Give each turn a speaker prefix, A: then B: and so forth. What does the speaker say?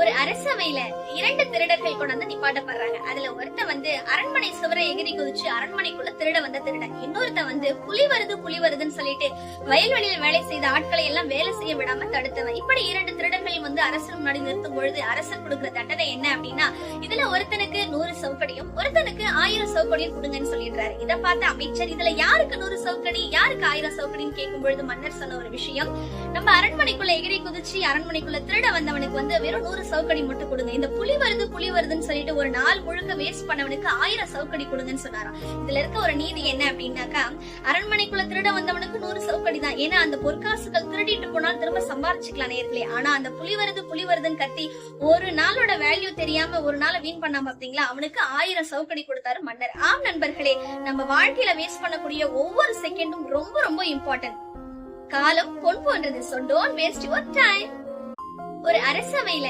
A: ஒரு அரசவையில இரண்டு திருடர்கள் கொண்டு வந்து நிப்பாட்டப்படுறாங்க. அதுல ஒருத்த வந்து அரண்மனை சுவரை எகிரி குதிச்சு அரண்மனைக்குள்ள திருட வந்த திருடன் இன்னொருத்தன் வந்து புலி வருது புலி வருதுன்னு சொல்லிட்டு வயல்வெளியில் வேலை செய்த ஆட்களை எல்லாம் வேலை செய்ய விடாம தடுத்தவன். இப்படி இரண்டு திருடர்கள் வந்து அரசு முன்னாடி நிறுத்தும் பொழுது அரசர் கொடுக்கிற தண்டனை என்ன அப்படின்னா இதுல ஒருத்தனுக்கு நூறு சவுக்கடியும் ஒருத்தனுக்கு ஆயிரம் சவுக்கடியும் கொடுங்கன்னு சொல்லிடுறாரு. இத பார்த்த அமைச்சர் இதுல யாருக்கு நூறு சவுக்கடி யாருக்கு ஆயிரம் சவுக்கடின்னு கேட்கும் பொழுது மன்னர் சொன்ன ஒரு விஷயம். நம்ம அரண்மனைக்குள்ள எகிரி குதிச்சு அரண்மனைக்குள்ள திருட வந்தவனுக்கு வந்து வெறும் நூறு சவுக்கடி மட்டும் கொடுங்க. இந்த புலி வருது புலி வருதுன்னு சொல்லிட்டு ஒரு நாள் முழுக்க வேஸ்ட் பண்ணவனுக்கு ஆயிரம் சவுக்கடி கொடுங்கன்னு சொன்னாராம். இதுல இருக்க ஒரு நீதி என்ன அப்படின்னாக்கா அரண்மனைக்குள்ள திருட வந்தவனுக்கு நூறு ஏன்னா அந்த பொற்காசுகள் திருடிட்டு போனால் திரும்ப சம்பாரிச்சுக்கலாம் நேர்களே ஆனா அந்த புலி வருது புலி வருதுன்னு கத்தி ஒரு நாளோட வேல்யூ தெரியாம ஒரு நாள வீண் பண்ணாம பாத்தீங்களா? அவனுக்கு ஆயிரம் சவுக்கடி கொடுத்தாரு மன்னர். ஆம் நண்பர்களே நம்ம வாழ்க்கையில வேஸ்ட் பண்ணக்கூடிய ஒவ்வொரு செகண்டும் ரொம்ப ரொம்ப இம்பார்ட்டன்ட் காலம் பொன் போன்றது so don't waste your time ஒரு அரசவையில